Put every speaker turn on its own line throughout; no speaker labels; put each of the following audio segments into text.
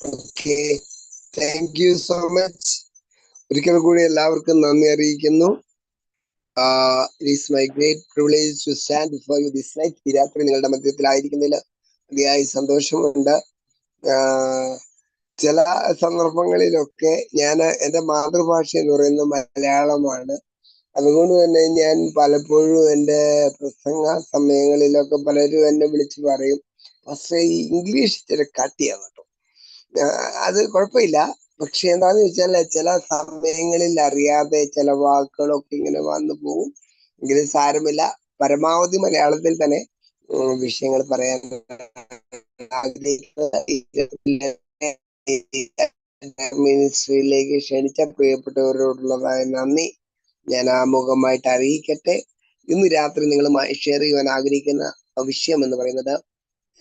Okay thank you so much ഒരിക്കൽ കൂടി എല്ലാവർക്കും നന്ദി അറിയിക്കുന്നു. My great privilege to stand before you this night ഈ രാത്രി നിങ്ങളുടെ മധ്യത്തിലായിരിക്കുന്നതിൽ അതിയായി സന്തോഷമുണ്ട്. ചില സന്ദർഭങ്ങളിലൊക്കെ ഞാൻ എന്റെ മാതൃഭാഷ എന്ന് പറയുന്നത് മലയാളമാണ്. അതുകൊണ്ട് തന്നെ ഞാൻ പലപ്പോഴും എന്റെ പ്രസംഗ സമയങ്ങളിലൊക്കെ പലരും എന്നെ വിളിച്ച് പറയും പക്ഷേ ഇംഗ്ലീഷ് ചില കട്ടിയാണ് അത് കുഴപ്പമില്ല. പക്ഷെ എന്താന്ന് വെച്ചാൽ ചില സമയങ്ങളിൽ അറിയാതെ ചില വാക്കുകളൊക്കെ ഇങ്ങനെ വന്നു പോകും എങ്കിലും സാരമില്ല. പരമാവധി മലയാളത്തിൽ തന്നെ വിഷയങ്ങൾ പറയാൻ മിനിസ്ട്രിയിലേക്ക് ക്ഷണിച്ച പ്രിയപ്പെട്ടവരോടുള്ളതായ നന്ദി. ഞാൻ ആമുഖമായിട്ട് അറിയിക്കട്ടെ. ഇന്ന് രാത്രി നിങ്ങളുമായി ഷെയർ ചെയ്യുവാൻ ആഗ്രഹിക്കുന്ന വിഷയം എന്ന് പറയുന്നത്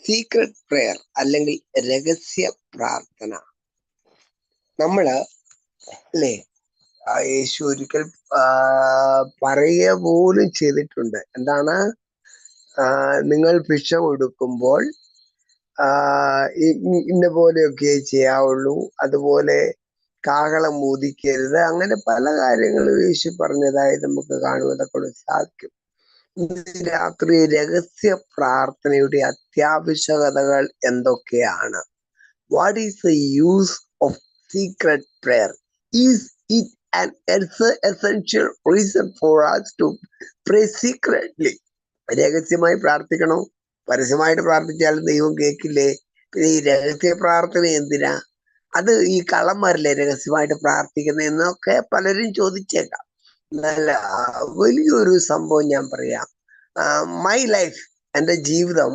സീക്രട്ട് പ്രെയർ അല്ലെങ്കിൽ രഹസ്യ പ്രാർത്ഥന. നമ്മൾ അല്ലേ യേശു ഒരിക്കൽ ആ, പറയുക പോലും ചെയ്തിട്ടുണ്ട്. എന്താണ്? നിങ്ങൾ ഭിക്ഷ കൊടുക്കുമ്പോൾ ഇന്ന പോലെയൊക്കെ ചെയ്യാവുള്ളൂ അതുപോലെ കാഹളം ഊതിക്കരുത് അങ്ങനെ പല കാര്യങ്ങളും യേശു പറഞ്ഞതായി നമുക്ക് കാണുവാനൊക്കെ സാധിക്കും. രാത്രി രഹസ്യ പ്രാർത്ഥനയുടെ അത്യാവശ്യകതകൾ എന്തൊക്കെയാണ്? What is the use of secret prayer is it essential reason for us to pray secretly രഹസ്യമായി പ്രാർത്ഥിക്കണോ? പരസ്യമായിട്ട് പ്രാർത്ഥിച്ചാലും ദൈവം കേൾക്കില്ലേ? പിന്നെ ഈ രഹസ്യ പ്രാർത്ഥന എന്തിനാ? അത് ഈ കള്ളന്മാരിലെ രഹസ്യമായിട്ട് പ്രാർത്ഥിക്കുന്ന എന്നൊക്കെ പലരും ചോദിച്ചേക്കാം. നല്ല വലിയൊരു സംഭവം ഞാൻ പറയാം. മൈ ലൈഫ് എന്റെ ജീവിതം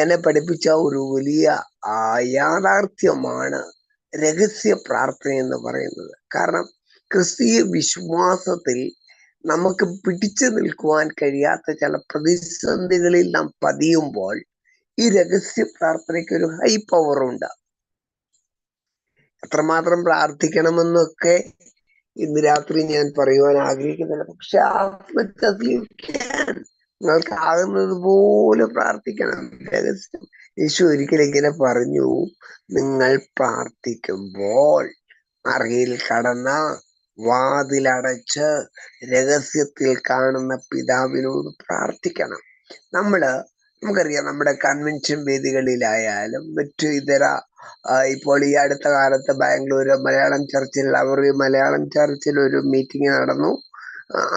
എന്നെ പഠിപ്പിച്ച ഒരു വലിയ യാഥാർത്ഥ്യമാണ് രഹസ്യ പ്രാർത്ഥന എന്ന് പറയുന്നത്. കാരണം ക്രിസ്തീയ വിശ്വാസത്തിൽ നമുക്ക് പിടിച്ചു നിൽക്കുവാൻ കഴിയാത്ത ചില പ്രതിസന്ധികളിൽ നാം പതിയുമ്പോൾ ഈ രഹസ്യ പ്രാർത്ഥനയ്ക്ക് ഒരു ഹൈ പവർ ഉണ്ട്. എത്രമാത്രം പ്രാർത്ഥിക്കണമെന്നൊക്കെ ഇന്ന് രാത്രി ഞാൻ പറയുവാൻ ആഗ്രഹിക്കുന്നില്ല. പക്ഷെ ആത്മഹത്യ നിങ്ങൾക്കാകുന്നത് പോലെ പ്രാർത്ഥിക്കണം. രഹസ്യം. യേശു ഒരിക്കലും ഇങ്ങനെ പറഞ്ഞു നിങ്ങൾ പ്രാർത്ഥിക്കുമ്പോൾ അറയിൽ കടന്ന വാതിലടച്ച് രഹസ്യത്തിൽ കാണുന്ന പിതാവിനോട് പ്രാർത്ഥിക്കണം. നമ്മൾ നമുക്കറിയാം നമ്മുടെ കൺവെൻഷൻ വേദികളിലായാലും മറ്റു ഇതര ഇപ്പോൾ ഈ അടുത്ത കാലത്ത് ബാംഗ്ലൂര് മലയാളം ചർച്ചിൽ അവർ മലയാളം ചർച്ചിൽ ഒരു മീറ്റിംഗ് നടന്നു.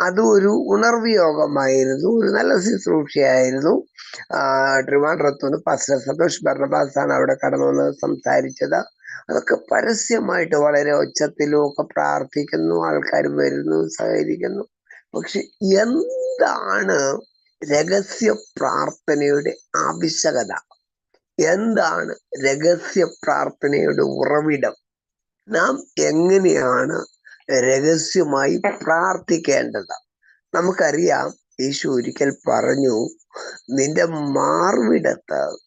അത് ഒരു ഉണർവ് യോഗമായിരുന്നു ഒരു നല്ല ശുശ്രൂഷയായിരുന്നു. ട്രിവാൻഡ്രത്തുനിന്ന് പാസ്റ്റർ സന്തോഷ് ഭരണബാസ് ആണ് അവിടെ കടന്നു വന്ന് സംസാരിച്ചത്. അതൊക്കെ പരസ്യമായിട്ട് വളരെ ഒച്ചത്തിലും ഒക്കെ പ്രാർത്ഥിക്കുന്നു ആൾക്കാർ വരുന്നു സഹകരിക്കുന്നു. പക്ഷെ എന്താണ് രഹസ്യ പ്രാർത്ഥനയുടെ ആവശ്യകത. എന്താണ് രഹസ്യ പ്രാർത്ഥനയുടെ ഉറവിടം? നാം എങ്ങനെയാണ് രഹസ്യമായി പ്രാർത്ഥിക്കേണ്ടത്? നമുക്കറിയാം യേശു ഒരിക്കൽ പറഞ്ഞു നിന്റെ മാർവിടത്ത്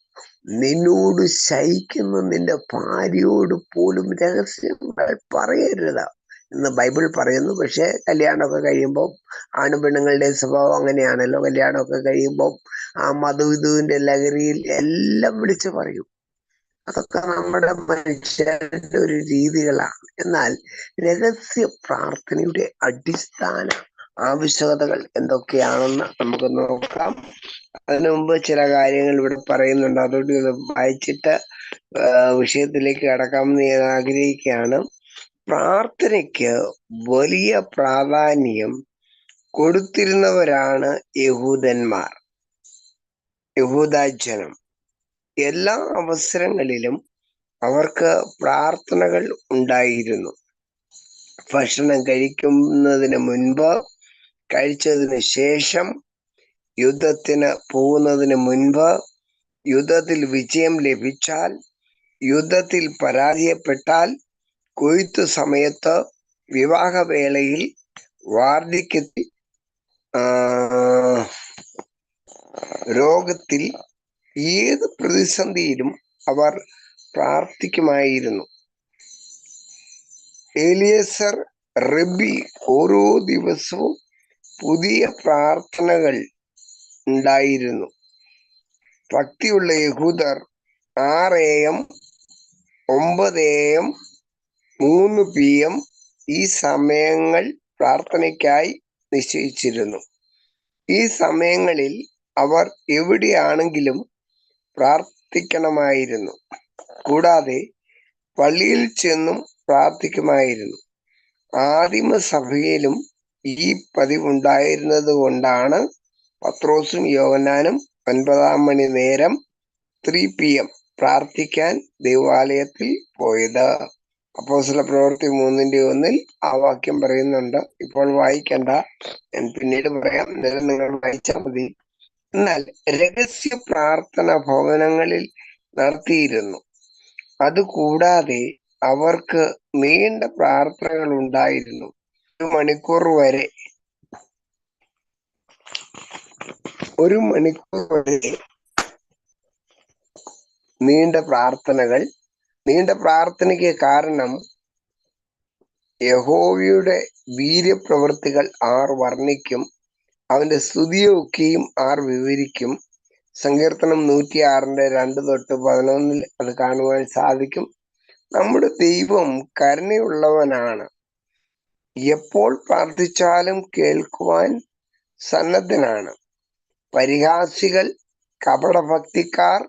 നിന്നോട് ശയിക്കുന്ന നിന്റെ ഭാര്യയോട് പോലും രഹസ്യങ്ങൾ പറയരുത്. എന്ന് ബൈബിൾ പറയുന്നു. പക്ഷേ കല്യാണമൊക്കെ കഴിയുമ്പോൾ ആണും പെണ്ണുങ്ങളുടെ സ്വഭാവം അങ്ങനെയാണല്ലോ. കല്യാണമൊക്കെ കഴിയുമ്പോൾ ആ മധുവിധുവിന്റെ ലഹരിയിൽ എല്ലാം വിളിച്ചു പറയും. അതൊക്കെ നമ്മുടെ മനുഷ്യരുടെ ഒരു രീതികളാണ്. എന്നാൽ രഹസ്യ പ്രാർത്ഥനയുടെ അടിസ്ഥാന ആവശ്യകതകൾ എന്തൊക്കെയാണെന്ന് നമുക്ക് നോക്കാം. അതിനു മുമ്പ് ചില കാര്യങ്ങൾ ഇവിടെ പറയുന്നുണ്ട്. അതുകൊണ്ട് ഇത് വായിച്ചിട്ട് വിഷയത്തിലേക്ക് കടക്കാമെന്ന് ഞാൻ ആഗ്രഹിക്കുകയാണ്. പ്രാർത്ഥനയ്ക്ക് വലിയ പ്രാധാന്യം കൊടുത്തിരുന്നവരാണ് യഹൂദന്മാർ. യഹൂദാജനം എല്ലാ അവസരങ്ങളിലും അവർക്ക് പ്രാർത്ഥനകൾ ഉണ്ടായിരുന്നു. ഭക്ഷണം കഴിക്കുന്നതിന് മുൻപ് കഴിച്ചതിന് ശേഷം യുദ്ധത്തിന് പോകുന്നതിന് മുൻപ് യുദ്ധത്തിൽ വിജയം ലഭിച്ചാൽ യുദ്ധത്തിൽ പരാജയപ്പെട്ടാൽ കൊയ്ത്തു സമയത്ത് വിവാഹവേളയിൽ വാർദ്ധക്യത്തിൽ രോഗത്തിൽ ഏത് പ്രതിസന്ധിയിലും അവർ പ്രാർത്ഥിക്കുമായിരുന്നു. ഏലിയസർ റബി ഓരോ ദിവസവും പുതിയ പ്രാർത്ഥനകൾ ഉണ്ടായിരുന്നു. ഭക്തിയുള്ള യഹൂദർ ആറ് എ എം ഒമ്പത് എ എം മൂന്ന് പി എം ഈ സമയങ്ങൾ പ്രാർത്ഥനയ്ക്കായി നിശ്ചയിച്ചിരുന്നു. ഈ സമയങ്ങളിൽ അവർ എവിടെയാണെങ്കിലും പ്രാർത്ഥിക്കണമായിരുന്നു. കൂടാതെ പള്ളിയിൽ ചെന്നും പ്രാർത്ഥിക്കുമായിരുന്നു. ആദിമ സഭയിലും ഈ പതിവുണ്ടായിരുന്നത് കൊണ്ടാണ് പത്രോസും യോവനാനും ഒൻപതാം മണി നേരം ത്രീ പി എം പ്രാർത്ഥിക്കാൻ ദേവാലയത്തിൽ പോയത്. അപ്പോസ്തല പ്രവൃത്തി മൂന്നിന്റെ ഒന്നിൽ ആ വാക്യം പറയുന്നുണ്ട്. ഇപ്പോൾ വായിക്കണ്ട. ഞാൻ പിന്നീട് പറയാം. നേരം നിങ്ങൾ വായിച്ചാൽ മതി. എന്നാൽ രഹസ്യ പ്രാർത്ഥന ഭവനങ്ങളിൽ നടത്തിയിരുന്നു. അതുകൂടാതെ അവർക്ക് നീണ്ട പ്രാർത്ഥനകൾ ഉണ്ടായിരുന്നു. ഒരു മണിക്കൂർ വരെ ഒരു മണിക്കൂർ വരെ നീണ്ട പ്രാർത്ഥനകൾ നീണ്ട പ്രാർത്ഥനയ്ക്ക് കാരണം യഹോവയുടെ വീര്യപ്രവൃത്തികൾ ആർ വർണിക്കും അവന്റെ സ്തുതിയൊക്കെയും ആർ വിവരിക്കും. സങ്കീർത്തനം നൂറ്റി ആറിന്റെ രണ്ട് തൊട്ട് പതിനൊന്നിൽ അത് കാണുവാൻ സാധിക്കും. നമ്മുടെ ദൈവം കരുണയുള്ളവനാണ്. എപ്പോൾ പ്രാർത്ഥിച്ചാലും കേൾക്കുവാൻ സന്നദ്ധനാണ്. പരിഹാസികൾ കപടഭക്തിക്കാർ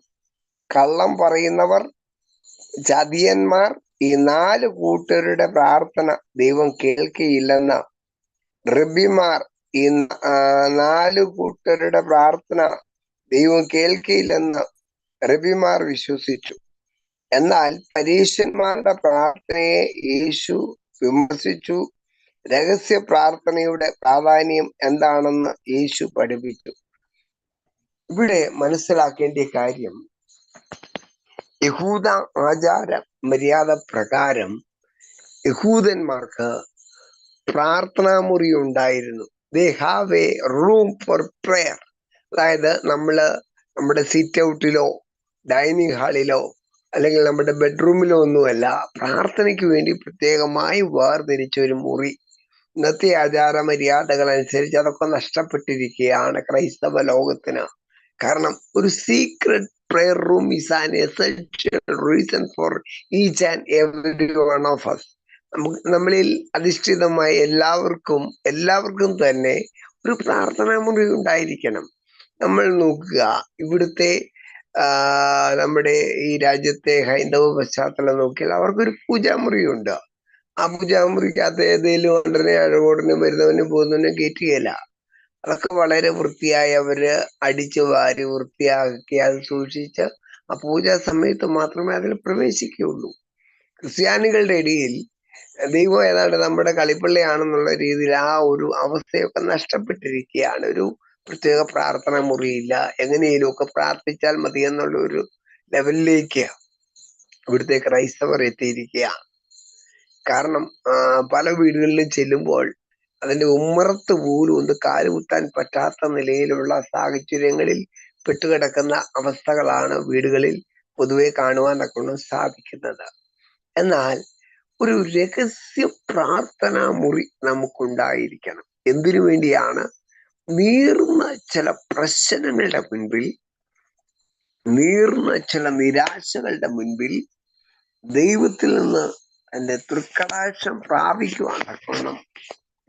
കള്ളം പറയുന്നവർ ചതിയന്മാർ ഈ നാല് കൂട്ടരുടെ പ്രാർത്ഥന ദൈവം കേൾക്കിയില്ലെന്ന റബിമാർ ഈ നാല് കൂട്ടരുടെ പ്രാർത്ഥന ദൈവം കേൾക്കിയില്ലെന്ന് റബിമാർ വിശ്വസിച്ചു. എന്നാൽ പരീശന്മാരുടെ പ്രാർത്ഥനയെ യേശു വിമർശിച്ചു. രഹസ്യ പ്രാർത്ഥനയുടെ പ്രാധാന്യം എന്താണെന്ന് യേശു പഠിപ്പിച്ചു. ഇവിടെ മനസ്സിലാക്കേണ്ട കാര്യം യഹൂദ ആചാര മര്യാദ പ്രകാരം യഹൂദന്മാർക്ക് പ്രാർത്ഥനാ മുറി ഉണ്ടായിരുന്നു they have a room for prayer അതായത് നമ്മൾ നമ്മുടെ സിറ്റ് ഔട്ടിലോ ഡൈനിങ് ഹാളിലോ അല്ലെങ്കിൽ നമ്മുടെ ബെഡ്റൂമിലോ ഒന്നുമല്ല പ്രാർത്ഥനയ്ക്ക് വേണ്ടി പ്രത്യേകമായി വേർതിരിച്ച ഒരു മുറി. ഇന്നത്തെ ആചാര മര്യാദകൾ അനുസരിച്ച് അതൊക്കെ നഷ്ടപ്പെട്ടിരിക്കുകയാണ് ക്രൈസ്തവ ലോകത്തിന്. കാരണം ഒരു secret prayer room is an essential reason for each and every one of us. നമ്മളിൽ അധിഷ്ഠിതമായ എല്ലാവർക്കും എല്ലാവർക്കും തന്നെ ഒരു പ്രാർത്ഥനാ മുറി ഉണ്ടായിരിക്കണം. നമ്മൾ നോക്കുക ഇവിടുത്തെ നമ്മുടെ ഈ രാജ്യത്തെ ഹൈന്ദവ പശ്ചാത്തലം നോക്കിയാൽ അവർക്കൊരു പൂജാമുറിയുണ്ട്. ആ പൂജാമുറിക്കകത്ത് ഏതെങ്കിലും ഉടനെ അഴകോടനും വരുന്നവനും പോകുന്നവനും കയറ്റുകയില്ല അതൊക്കെ വളരെ വൃത്തിയായി അവർ അടിച്ചു വാരി വൃത്തിയാക്കി അത് സൂക്ഷിച്ച് ആ പൂജാ സമയത്ത് മാത്രമേ അതിൽ പ്രവേശിക്കുകയുള്ളൂ. ക്രിസ്ത്യാനികളുടെ ഇടയിൽ ദൈവം ഏതാണ്ട് നമ്മുടെ കളിപ്പള്ളിയാണെന്നുള്ള രീതിയിൽ ആ ഒരു അവസ്ഥയൊക്കെ നഷ്ടപ്പെട്ടിരിക്കുകയാണ്. ഒരു പ്രത്യേക പ്രാർത്ഥന മുറിയില്ല. എങ്ങനെയും ഒക്കെ പ്രാർത്ഥിച്ചാൽ മതി എന്നുള്ള ഒരു ലെവലിലേക്ക് ഇവിടുത്തെ ക്രൈസ്തവർ എത്തിയിരിക്കുകയാണ്. കാരണം പല വീടുകളിലും ചെല്ലുമ്പോൾ അതിന്റെ ഉമ്മറത്ത് പോലും ഒന്ന് കാലുകുത്താൻ പറ്റാത്ത നിലയിലുള്ള സാഹചര്യങ്ങളിൽ പെട്ടുകിടക്കുന്ന അവസ്ഥകളാണ് വീടുകളിൽ പൊതുവെ കാണുവാനൊക്കെ സാധിക്കുന്നത്. എന്നാൽ ഒരു രഹസ്യ പ്രാർത്ഥനാ മുറി നമുക്കുണ്ടായിരിക്കണം. എന്തിനു വേണ്ടിയാണ്? നീർന്ന ചില പ്രശ്നങ്ങളുടെ മുൻപിൽ നീർന്ന ചില നിരാശകളുടെ മുൻപിൽ ദൈവത്തിൽ നിന്ന് എന്റെ തൃക്കടാക്ഷം പ്രാപിക്കുവാൻ തക്കണം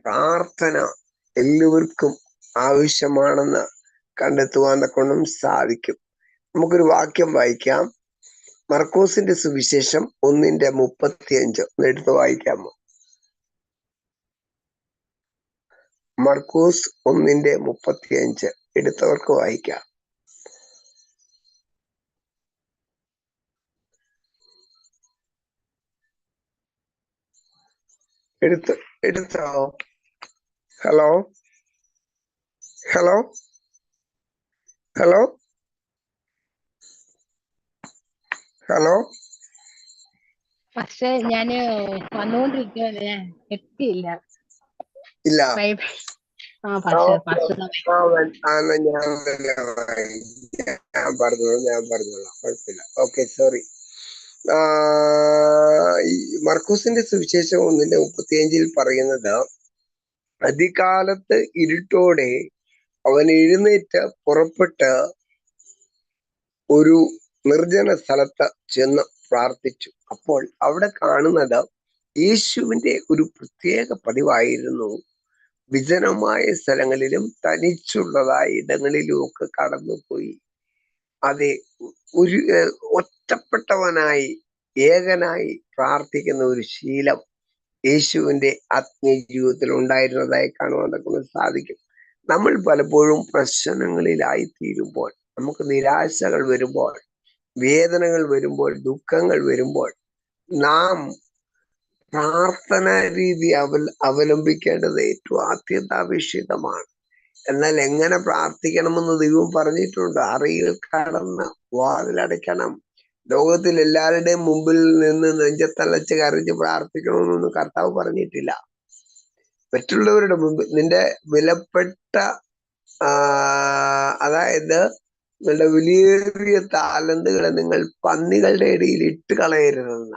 പ്രാർത്ഥന എല്ലാവർക്കും ആവശ്യമാണെന്ന് കണ്ടെത്തുവാൻ തക്കൊണ്ടും സാധിക്കും. നമുക്കൊരു വാക്യം വായിക്കാം. മർക്കോസിന്റെ സുവിശേഷം ഒന്നിന്റെ മുപ്പത്തിയഞ്ച്. ഒന്ന് എടുത്ത് വായിക്കാമോ? മർക്കോസ് ഒന്നിന്റെ മുപ്പത്തിയഞ്ച്. എടുത്തവർക്ക് വായിക്കാം. എടുത്ത് എടുത്തോ? ഹലോ ഹലോ ഹലോ ഹലോ
പക്ഷെ ഞാൻ വന്നുകൊണ്ടിരിക്കുകയാണ് ഞാൻ എത്തിയില്ല.
ഇല്ല. ഞാൻ പറഞ്ഞോളാം ഞാൻ പറഞ്ഞോളാം. കുഴപ്പമില്ല. ഓക്കെ സോറി മർക്കൂസിന്റെ സുവിശേഷം ഒന്നിന്റെ മുപ്പത്തിയഞ്ചിൽ പറയുന്നത് അധികാലത്ത് ഇരുട്ടോടെ അവൻ എഴുന്നേറ്റ് പുറപ്പെട്ട് ഒരു നിർജന സ്ഥലത്ത് ചെന്ന് പ്രാർത്ഥിച്ചു. അപ്പോൾ അവിടെ കാണുന്നത് യേശുവിന്റെ ഒരു പ്രത്യേക പതിവായിരുന്നു. വിജനമായ സ്ഥലങ്ങളിലും തനിച്ചുള്ളതായ ഇടങ്ങളിലും ഒക്കെ കടന്നുപോയി. അതെ ഒരു ഒറ്റപ്പെട്ടവനായി ഏകനായി പ്രാർത്ഥിക്കുന്ന ഒരു ശീലം യേശുവിന്റെ ആത്മീയ ജീവിതത്തിൽ ഉണ്ടായിരുന്നതായി കാണുവാൻ നമുക്ക് സാധിക്കും. നമ്മൾ പലപ്പോഴും പ്രശ്നങ്ങളിലായി തീരുമ്പോൾ നമുക്ക് നിരാശകൾ വരുമ്പോൾ വേദനകൾ വരുമ്പോൾ ദുഃഖങ്ങൾ വരുമ്പോൾ നാം പ്രാർത്ഥന രീതി അവൽ അവലംബിക്കേണ്ടത് ഏറ്റവും അത്യന്താപേക്ഷിതമാണ് എന്നാൽ എങ്ങനെ പ്രാർത്ഥിക്കണമെന്ന് ദൈവം പറഞ്ഞിട്ടുണ്ട്? അറിയിൽ കടന്ന് വാതിലടയ്ക്കണം. ലോകത്തിൽ എല്ലാവരുടെയും മുമ്പിൽ നിന്ന് നെഞ്ചത്തലച്ച് കരഞ്ഞ് പ്രാർത്ഥിക്കണമെന്നൊന്നും കർത്താവ് പറഞ്ഞിട്ടില്ല. മറ്റുള്ളവരുടെ മുമ്പിൽ നിന്റെ വിലപ്പെട്ട അതായത് നിങ്ങളുടെ വിലയേറിയ താലന്തുകളെ നിങ്ങൾ പന്നികളുടെ ഇടയിൽ ഇട്ട് കളയരുതെന്ന.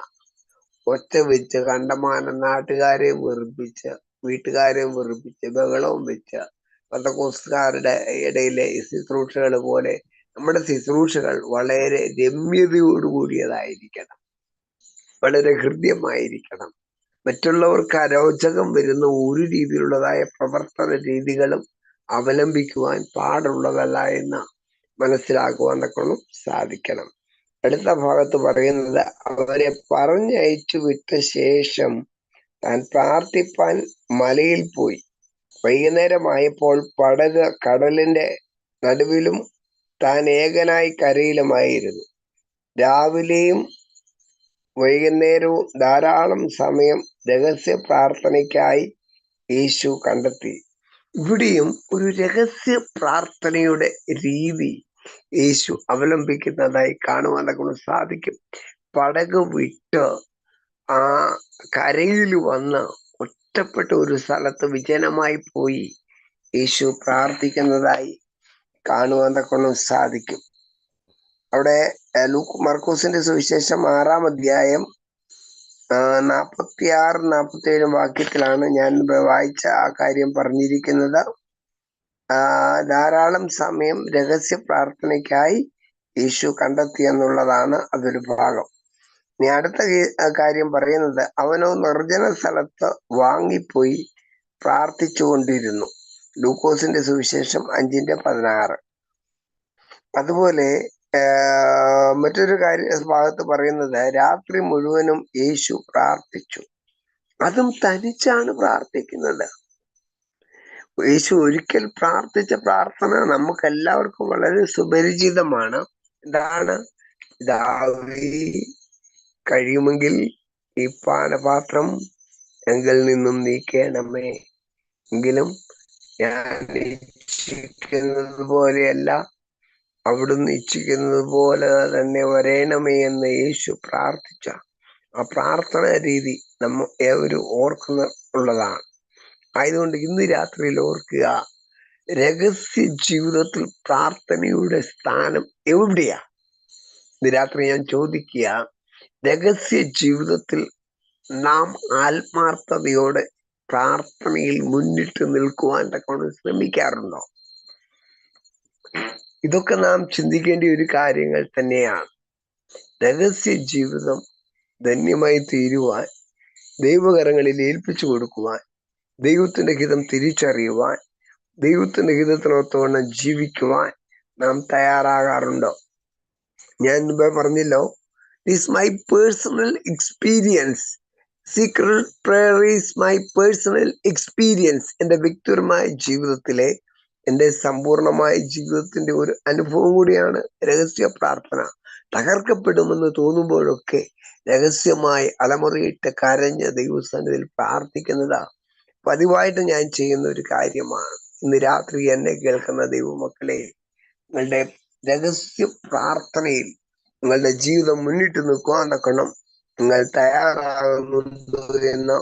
ഒറ്റ വെച്ച് കണ്ടമാന നാട്ടുകാരെ വെറുപ്പിച്ച് വീട്ടുകാരെ വെറുപ്പിച്ച് ബഹളവും വെച്ച് പന്തക്കോസ്തുകാരുടെ ഇടയിലെ ശുശ്രൂഷകൾ പോലെ നമ്മുടെ ശുശ്രൂഷകൾ വളരെ രമ്യതയോടുകൂടിയതായിരിക്കണം വളരെ ഹൃദ്യമായിരിക്കണം. മറ്റുള്ളവർക്ക് അരോചകം വരുന്ന ഒരു രീതിയിലുള്ളതായ പ്രവർത്തന രീതികളും അവലംബിക്കുവാൻ പാടുള്ളതല്ല എന്ന് മനസ്സിലാക്കുവാൻ തക്കണം സാധിക്കണം. അടുത്ത ഭാഗത്ത് പറയുന്നത് അവരെ പറഞ്ഞയച്ചു വിട്ട ശേഷം താൻ പ്രാർത്ഥിപ്പാൻ മലയിൽ പോയി. വൈകുന്നേരമായപ്പോൾ പടക് കടലിന്റെ നടുവിലും താൻ ഏകനായി കരയിലുമായിരുന്നു. രാവിലെയും വൈകുന്നേരവും ധാരാളം സമയം രഹസ്യ പ്രാർത്ഥനയ്ക്കായി യേശു കണ്ടെത്തി. ഇവിടെയും ഒരു രഹസ്യ പ്രാർത്ഥനയുടെ രീതി യേശു അവലംബിക്കുന്നതായി കാണുവാൻ നമുക്ക് സാധിക്കും. പടക് വിട്ട് ആ കരയിൽ വന്ന് ഒറ്റപ്പെട്ട ഒരു സ്ഥലത്ത് വിജനമായി പോയി യേശു പ്രാർത്ഥിക്കുന്നതായി കാണുവാൻ തക്കണം സാധിക്കും. അവിടെ ലൂക്ക് മർക്കോസിന്റെ സുവിശേഷം ആറാം അധ്യായം നാൽപ്പത്തി ആറ് ഏഴ് വാക്യത്തിലാണ് ഞാൻ വായിച്ച ആ കാര്യം പറഞ്ഞിരിക്കുന്നത്. ധാരാളം സമയം രഹസ്യ പ്രാർത്ഥനയ്ക്കായി യേശു കണ്ടെത്തി എന്നുള്ളതാണ് അതൊരു ഭാഗം. ഇനി അടുത്ത കാര്യം പറയുന്നത് അവനോ നിർജന സ്ഥലത്ത് വാങ്ങിപ്പോയി പ്രാർത്ഥിച്ചുകൊണ്ടിരുന്നു. ലൂക്കോസിന്റെ സുവിശേഷം അഞ്ചിന്റെ പതിനാറ്. അതുപോലെ മറ്റൊരു കാര്യ ഭാഗത്ത് പറയുന്നത് രാത്രി മുഴുവനും യേശു പ്രാർത്ഥിച്ചു. അതും തനിച്ചാണ് പ്രാർത്ഥിക്കുന്നത്. യേശു ഒരിക്കൽ പ്രാർത്ഥിച്ച പ്രാർത്ഥന നമുക്ക് എല്ലാവർക്കും വളരെ സുപരിചിതമാണ്. എന്താണ്? പിതാവേ കഴിയുമെങ്കിൽ ഈ പാനപാത്രം എങ്കിൽ നിന്നും നീക്കേണമേ. എങ്കിലും ഞാൻ ഇച്ഛിക്കുന്നത് പോലെയല്ല അവിടുന്ന് ഇച്ഛിക്കുന്നത് പോലെ തന്നെ വരേണമേ എന്ന് യേശു പ്രാർത്ഥിച്ച. ആ പ്രാർത്ഥന രീതി നമ്മ ഏവരും ഓർക്കുന്ന ഉള്ളതാണ്. ആയതുകൊണ്ട് ഇന്ന് രാത്രിയിൽ ഓർക്കുക രഹസ്യ ജീവിതത്തിൽ പ്രാർത്ഥനയുടെ സ്ഥാനം എവിടെയാ? ഇന്ന് രാത്രി ഞാൻ ചോദിക്കുക രഹസ്യ ജീവിതത്തിൽ നാം ആത്മാർത്ഥതയോടെ പ്രാർത്ഥനയിൽ മുന്നിട്ട് നിൽക്കുവാൻ തക്കവണ്ണം ശ്രമിക്കാറുണ്ടോ? ഇതൊക്കെ നാം ചിന്തിക്കേണ്ട ഒരു കാര്യങ്ങൾ തന്നെയാണ്. രഹസ്യ ജീവിതം ധന്യമായി തീരുവാൻ ദൈവകരങ്ങളിൽ ഏൽപ്പിച്ചു കൊടുക്കുവാൻ ദൈവത്തിന്റെ ഹിതം തിരിച്ചറിയുവാൻ ദൈവത്തിന്റെ ഹിതത്തിനൊത്തവണ്ണം ജീവിക്കുവാൻ നാം തയ്യാറാകാറുണ്ടോ? ഞാൻ മുമ്പേ പറഞ്ഞല്ലോ this my personal experience secret prayer my personal experience എന്റെ വ്യക്തിപരമായ ജീവിതത്തിലെ എന്റെ സമ്പൂർണമായ ജീവിതത്തിന്റെ ഒരു അനുഭവം കൂടിയാണ് രഹസ്യ പ്രാർത്ഥന. തകർക്കപ്പെടുമെന്ന് തോന്നുമ്പോഴൊക്കെ രഹസ്യമായി അലമുറയിട്ട് കരഞ്ഞ് ദൈവസന്നിധിയിൽ പ്രാർത്ഥിക്കുന്നതാ പതിവായിട്ട് ഞാൻ ചെയ്യുന്ന ഒരു കാര്യമാണ്. ഇന്ന് രാത്രി എന്നെ കേൾക്കുന്ന ദൈവമക്കളെ നിങ്ങളുടെ രഹസ്യ പ്രാർത്ഥനയിൽ നിങ്ങളുടെ ജീവിതം മുന്നിട്ട് നിൽക്കുവാൻ തക്കണം നിങ്ങൾ തയ്യാറാകുന്നുണ്ടോ എന്ന്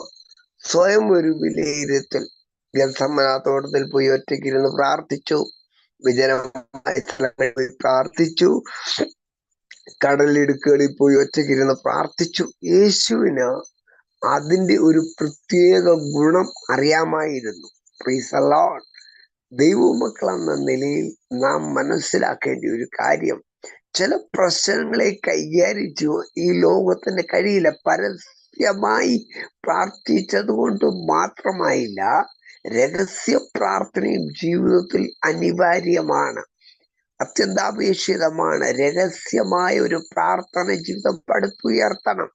സ്വയം ഒരു വിലയിരുത്തൽ. ഗന്ധമനാത്തോട്ടത്തിൽ പോയി ഒറ്റയ്ക്കിരുന്ന് പ്രാർത്ഥിച്ചു. വിജനമായ സ്ഥലങ്ങളിൽ പോയി പ്രാർത്ഥിച്ചു കടലിടുക്കുകളിൽ പോയി ഒറ്റയ്ക്കിരുന്ന് പ്രാർത്ഥിച്ചു. യേശുവിന് അതിന്റെ ഒരു പ്രത്യേക ഗുണം അറിയാമായിരുന്നു. പ്രീസ് അലോട്ട് ദൈവമക്കൾ എന്ന നിലയിൽ നാം മനസ്സിലാക്കേണ്ട ഒരു കാര്യം ചില പ്രശ്നങ്ങളെ കൈകാര്യം ഈ ലോകത്തിന് കഴിയില്ല. പരസ്യമായി പ്രാർത്ഥിച്ചത് കൊണ്ട് മാത്രമായില്ല രഹസ്യ പ്രാർത്ഥനയും ജീവിതത്തിൽ അനിവാര്യമാണ്. അത്യന്താപേക്ഷിതമാണ്. രഹസ്യമായ ഒരു പ്രാർത്ഥന ജീവിതം പടുത്തുയർത്തണം.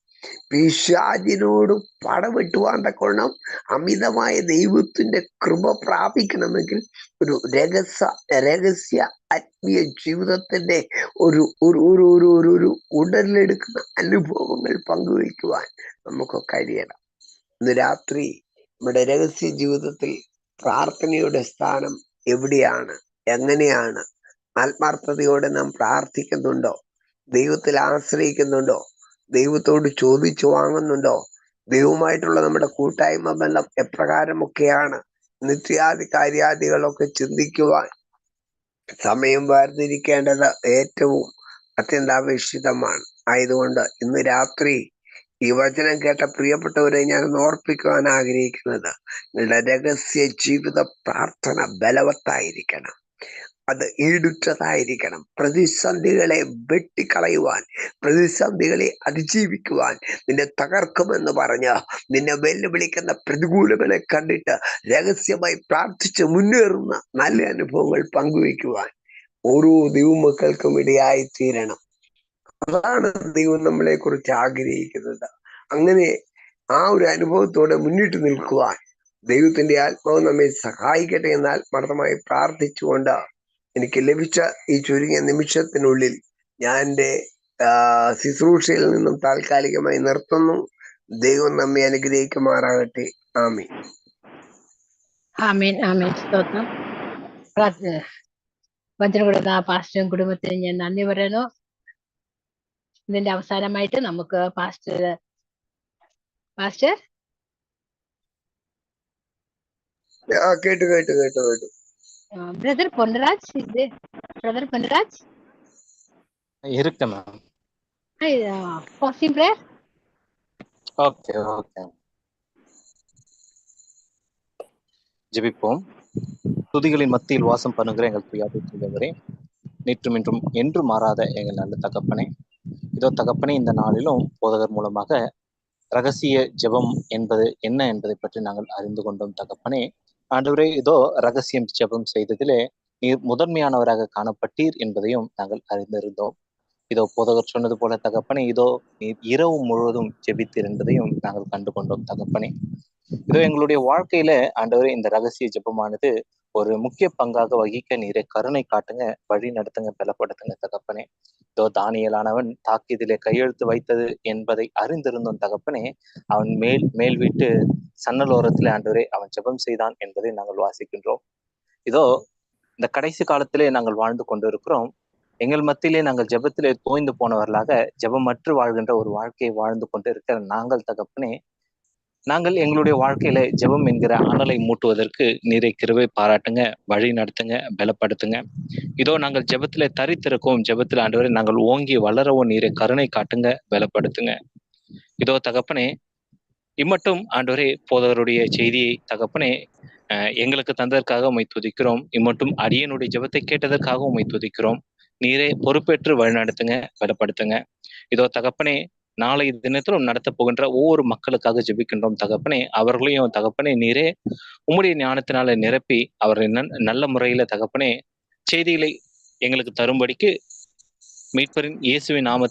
പിശാചിനോട് പടവെട്ടുവാൻ തക്കോണം അമിതമായ ദൈവത്തിന്റെ കൃപ പ്രാപിക്കണമെങ്കിൽ ഒരു രഹസ്യ രഹസ്യ ആത്മീയ ജീവിതത്തിന്റെ ഒരു ഒരു ഒരു ഒരു ഒരു ഒരു ഉടലെടുക്കുന്ന അനുഭവങ്ങൾ പങ്കുവയ്ക്കുവാൻ നമുക്ക് കഴിയണം. ഇന്ന് രാത്രി നമ്മുടെ രഹസ്യ ജീവിതത്തിൽ പ്രാർത്ഥനയുടെ സ്ഥാനം എവിടെയാണ്? എങ്ങനെയാണ്? ആത്മാർത്ഥതയോടെ നാം പ്രാർത്ഥിക്കുന്നുണ്ടോ? ദൈവത്തിൽ ആശ്രയിക്കുന്നുണ്ടോ? ദൈവത്തോട് ചോദിച്ചു വാങ്ങുന്നുണ്ടോ? ദൈവമായിട്ടുള്ള നമ്മുടെ കൂട്ടായ്മ ബന്ധം എപ്രകാരമൊക്കെയാണ്? നിത്യാദി കാര്യാദികളൊക്കെ ചിന്തിക്കുവാൻ സമയം വേർതിരിക്കേണ്ടത് ഏറ്റവും അത്യന്താപേക്ഷിതമാണ്. ആയതുകൊണ്ട് ഇന്ന് രാത്രി ഈ വചനം കേട്ട പ്രിയപ്പെട്ടവരെ ഞാൻ ഓർപ്പിക്കുവാൻ ആഗ്രഹിക്കുന്നത്. നിങ്ങളുടെ രഹസ്യ ജീവിത പ്രാർത്ഥന ബലവത്തായിരിക്കണം. അത് ഈടുറ്റതായിരിക്കണം പ്രതിസന്ധികളെ വെട്ടിക്കളയുവാൻ പ്രതിസന്ധികളെ അതിജീവിക്കുവാൻ നിന്നെ തകർക്കുമെന്ന് പറഞ്ഞ് നിന്നെ വെല്ലുവിളിക്കുന്ന പ്രതികൂലങ്ങളെ കണ്ടിട്ട് രഹസ്യമായി പ്രാർത്ഥിച്ച് മുന്നേറുന്ന നല്ല അനുഭവങ്ങൾ പങ്കുവയ്ക്കുവാൻ ഓരോ ദൈവമക്കൾക്കും ഇടയായി തീരണം അതാണ് ദൈവം നമ്മളെ കുറിച്ച് ആഗ്രഹിക്കുന്നത്. അങ്ങനെ ആ ഒരു അനുഭവത്തോടെ മുന്നിട്ട് നിൽക്കുവാൻ ദൈവത്തിന്റെ ആത്മാവ് നമ്മെ സഹായിക്കട്ടെ എന്നാൽ ആത്മാർത്ഥമായി പ്രാർത്ഥിച്ചുകൊണ്ട് എനിക്ക് ലഭിച്ച ഈ ചുരുങ്ങിയ നിമിഷത്തിനുള്ളിൽ ഞാൻ എന്റെ ശുശ്രൂഷയിൽ നിന്നും താൽക്കാലികമായി നിർത്തുന്നു. ദൈവം നമ്മെ അനുഗ്രഹിക്കുമാറാകട്ടെ. ആമി
ആമീൻ ആമീൻ. സ്തോത്രം. വചനം കൊടുത്ത പാസ്റ്ററും കുടുംബത്തിന് ഞാൻ നന്ദി പറയുന്നു. ഇതിന്റെ അവസാനമായിട്ട് നമുക്ക് പാസ്റ്റർ പാസ്റ്റർ?
കേട്ടു കേട്ടു കേട്ടു കേട്ടു.
பிரதர் பொன்னராஜ் இது பிரதர் பொன்னராஜ்
இருக்கு ma'am
passing prayer
okay okay ஜெபிப்போம். துதிகளின் மத்தியில் வாசம் பண்ணுகிற எங்கள் துயாபி துயவரே நேற்றும் இன்றும் என்று மாறாத எங்கள் நல்ல தகப்பனே. இதோ தகப்பனே இந்த நாளிலும் போதகர் மூலமாக ரகசிய ஜெபம் என்பது என்ன என்பதை பற்றி நாங்கள் அறிந்து கொண்டோம் தகப்பனே. ஆண்டவரே இதோ ரகசியம் ஜெபம் செய்ததிலே நீர் முதன்மையானவராக காணப்பட்டீர் என்பதையும் நாங்கள் அறிந்திருந்தோம். இதோ போதகர் சொன்னது போல தகப்பனே இதோ நீர் இரவு முழுவதும் ஜெபித்தீர் என்பதையும் நாங்கள் கண்டு கொண்டோம் தகப்பனே. இதோ எங்களுடைய வாழ்க்கையில ஆண்டவரே இந்த ரகசிய ஜெபமானது ஒரு முக்கிய பங்காக வகிக்க நீரை கருணை காட்டுங்க வழி நடத்துங்க பலப்படுத்துங்க தகப்பனே. இதோ தானியலானவன் தாக்கியதிலே கையெழுத்து வைத்தது என்பதை அறிந்திருந்தோம் தகப்பனே. அவன் மேல் மேல் வீட்டு சன்னலோரத்திலே ஆண்டவரே அவன் ஜெபம் செய்தான் என்பதை நாங்கள் வாசிக்கின்றோம். இதோ இந்த கடைசி காலத்திலே நாங்கள் வாழ்ந்து கொண்டிருக்கிறோம். எங்கள் மத்தியிலே நாங்கள் ஜெபத்திலே தோய்ந்து போனவர்களாக ஜெபமற்று வாழ்கின்ற ஒரு வாழ்க்கையை வாழ்ந்து கொண்டு இருக்கிற நாங்கள் தகப்பனே. நாங்கள் எங்களுடைய வாழ்க்கையில ஜெபம் என்கிற அனலை மூட்டுவதற்கு நீரை கிருவை பாராட்டுங்க வழி நடத்துங்க பலப்படுத்துங்க. இதோ நாங்கள் ஜெபத்துல தரித்திருக்கோம். ஜெபத்துல ஆண்டவரை நாங்கள் ஓங்கி வளரவும் நீரை கருணை காட்டுங்க பலப்படுத்துங்க. இதோ தகப்பனே இம்மட்டும் ஆண்டவரே போதவருடைய செய்தியை தகப்பனே எங்களுக்கு தந்ததற்காக உமை துதிக்கிறோம். இம்மட்டும் அடியனுடைய ஜெபத்தை கேட்டதற்காக உமை துதிக்கிறோம். நீரே பொறுப்பேற்று வழிநடத்துங்க பலப்படுத்துங்க. இதோ தகப்பனே நாளை தினத்திலும் நடத்த போகின்ற ஒவ்வொரு மக்களுக்காக ஜெபிக்கின்றோம் தகப்பனே. அவர்களையும் தகப்பனே நீரே. உம்முடைய ஞானத்தினால நிரப்பி அவர்கள் நல்ல முறையில தகப்பனே செய்திகளை எங்களுக்கு தரும்படிக்கு மீட்பரின் இயேசுவின் நாம